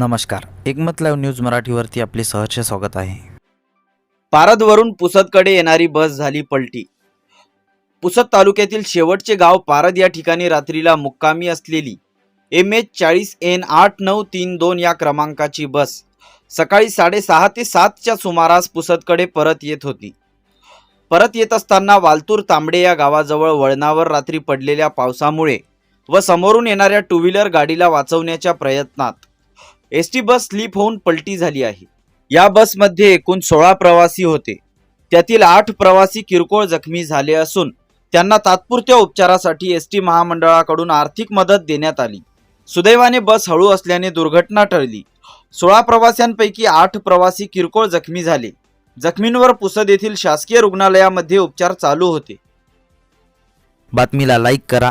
नमस्कार. एकमत live news मराठीवरती आपले सहर्ष स्वागत आहे. पारदवरून पुसदकडे येणारी बस झाली पलटी. पुसद तालुक्यातील शेवटचे गाव पारद या ठिकाणी रात्रीला मुक्कामी असलेली एम एच चाळीस एन आठ नऊ तीन दोन या क्रमांकाची बस सकाळी साडेसहा ते सातच्या सुमारास पुसदकडे परत येत होती. परत येत असताना वालतूर तांबडे या गावाजवळ वळणावर रात्री पडलेल्या पावसामुळे व समोरून येणाऱ्या टू व्हीलर गाडीला वाचवण्याच्या प्रयत्नात एस टी बस स्लीप होऊन पलटी झाली आहे. या बसमध्ये एकूण सोळा प्रवासी होते. त्यातील आठ प्रवासी किरकोळ जखमी झाले असून त्यांना तात्पुरत्या उपचारासाठी एस टी महामंडळाकडून आर्थिक मदत देण्यात आली. सुदैवाने बस हळू असल्याने दुर्घटना टळली. सोळा प्रवाशांपैकी आठ प्रवासी किरकोळ जखमी झाले. जखमींवर पुसद येथील शासकीय रुग्णालयामध्ये उपचार चालू होते. बातमीला लाईक करा.